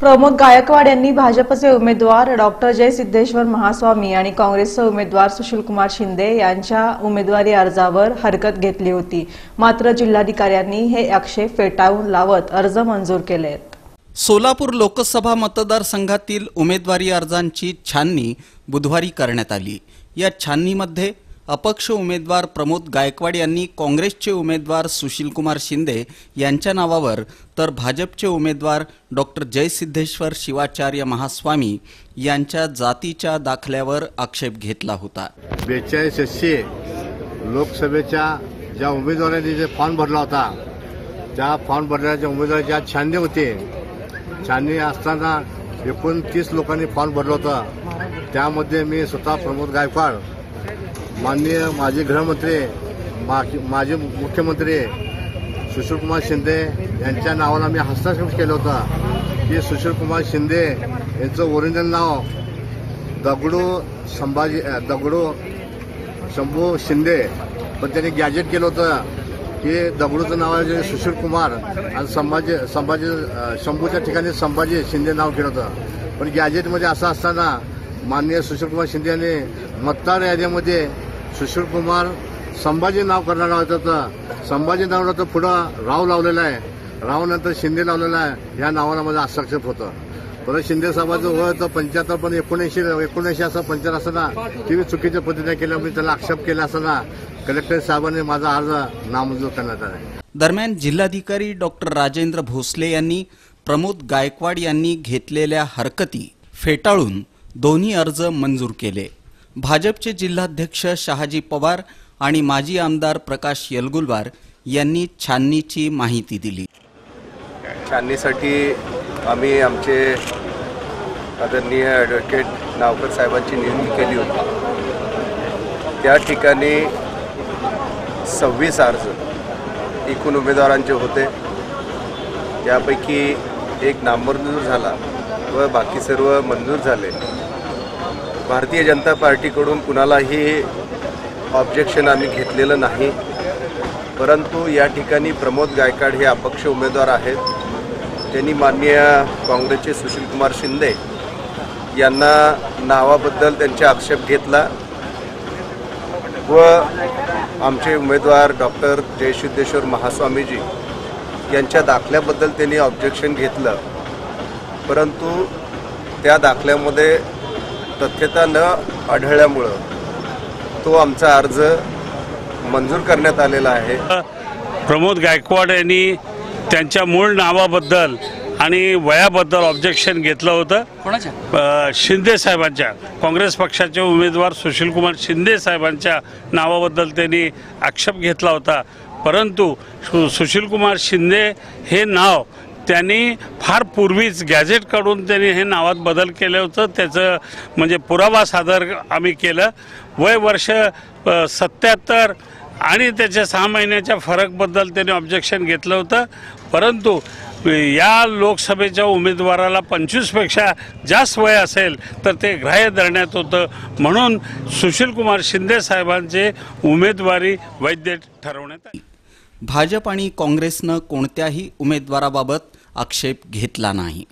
प्रमोद गायकवाड यांनी भाजपचे उमेदवार डॉक्टर जय सिद्धेश्वर महास्वामी आणि काँग्रेसचे उमेदवार सुशीलकुमार शिंदे यांच्या उमेदवारी अर्जावर हरकत घेतली होती. मात्र जिल्हाधिकाऱ्यांनी हे आक्षेप फेटाळून लावत अर्ज मंजूर केलेत. सोलापूर लोकसभा मतदारसंघातील उमेदवारी अर्जांची छाननी बुधवारी करण्यात आली. या छाननीमध्ये अपक्ष उमेदवार प्रमोद गायकवाड यांनी काँग्रेसचे उमेदवार सुशीलकुमार शिंदे यांच्या नावावर तर भाजपचे उमेदवार डॉक्टर जयसिद्धेश्वर शिवाचार्य महास्वामी यांच्या जातीच्या दाखल्यावर आक्षेप घेतला होता. बेचाळीस एससी लोकसभेच्या ज्या उमेदवारांनी जे फॉर्म भरला होता त्या फॉर्म भरण्याच्या उमेदवाराच्या छाननी होते. छाननी असताना एकोणतीस लोकांनी फॉर्म भरला होता. त्यामध्ये मी स्वतः प्रमोद गायकवाड माननीय माजी गृहमंत्री माजी मुख्यमंत्री सुशीलकुमार शिंदे यांच्या नावाला मी हस्ताक्षर केलं होतं की सुशीलकुमार शिंदे यांचं ओरिजिनल नाव दगडू संभाजी दगडू शंभू शिंदे. पण त्यांनी गॅजेट केलं होतं की दगडूचं नाव आहे सुशील कुमार आणि संभाजी संभाजी शंभूच्या ठिकाणी संभाजी शिंदे नाव केलं होतं. पण गॅजेटमध्ये असं असताना माननीय सुशीलकुमार शिंदे यांनी मतदार यादीमध्ये सुशीलकुमार संभाजी नाव करणार होतं संभाजी नाव तर पुढं राव लावलेला आहे. राव नंतर शिंदे लावलेला आहे. या नावाला माझं हस्तक्षेप होतं. परत शिंदे साहेबांचं वय होतं पंच्याहत्तर पण एकोणऐंशी एकोणऐंशी असं पंच्याहत्तर असताना ती चुकीच्या पद्धतीने केल्यामुळे त्याला आक्षेप केला असताना कलेक्टर साहेबांनी माझा अर्ज नामंजूर करण्यात आला दरम्यान जिल्हाधिकारी डॉक्टर राजेंद्र भोसले यांनी प्रमोद गायकवाड यांनी घेतलेल्या हरकती फेटाळून दोन्ही अर्ज मंजूर केले. भाजपचे जिल्हाध्यक्ष शहाजी पवार आणि माजी आमदार प्रकाश यलगुलवार यांनी छाननीची माहिती दिली. छाननीसाठी आम्ही आमचे आदरणीय ॲडव्होकेट नावकर साहेबांची नियुक्ती केली होती. त्या ठिकाणी सव्वीस अर्ज एकूण उमेदवारांचे होते. त्यापैकी एक नामंजूर झाला व बाकी सर्व मंजूर झाले. भारतीय जनता पार्टीकडून कुणालाही ऑब्जेक्शन आम्ही घेतलेलं नाही. परंतु या ठिकाणी प्रमोद गायकाड हे अपक्ष उमेदवार आहेत. त्यांनी माननीय काँग्रेसचे सुशीलकुमार शिंदे यांना नावाबद्दल त्यांचा आक्षेप घेतला व आमचे उमेदवार डॉक्टर जयसिद्धेश्वर महास्वामीजी यांच्या दाखल्याबद्दल त्यांनी ऑब्जेक्शन घेतलं. परंतु त्या दाखल्यामध्ये तथ्यता न आढळल्यामुळं तो आमचा अर्ज मंजूर करण्यात आलेला आहे. प्रमोद गायकवाड यांनी त्यांच्या मूळ नावाबद्दल आणि वयाबद्दल ऑब्जेक्शन घेतलं होतं. शिंदे साहेबांच्या काँग्रेस पक्षाचे उमेदवार सुशीलकुमार शिंदे साहेबांच्या नावाबद्दल त्यांनी आक्षेप घेतला होता. परंतु सु सुशीलकुमार शिंदे हे नाव त्यांनी फार पूर्वीच गॅझेट काढून त्यांनी हे नावात बदल केलं होतं. त्याचं म्हणजे पुरावा सादर आम्ही केलं. वय वर्ष सत्याहत्तर आणि त्याच्या सहा महिन्याच्या फरकबद्दल त्यांनी ऑब्जेक्शन घेतलं होतं. परंतु या लोकसभेच्या उमेदवाराला पंचवीसपेक्षा जास्त वय असेल तर ते ग्राह्य धरण्यात होतं. म्हणून सुशीलकुमार शिंदे साहेबांचे उमेदवारी वैद्य ठरवण्यात आली. भाजप आणि काँग्रेसनं कोणत्याही उमेदवाराबाबत आक्षेप घेतला नाही.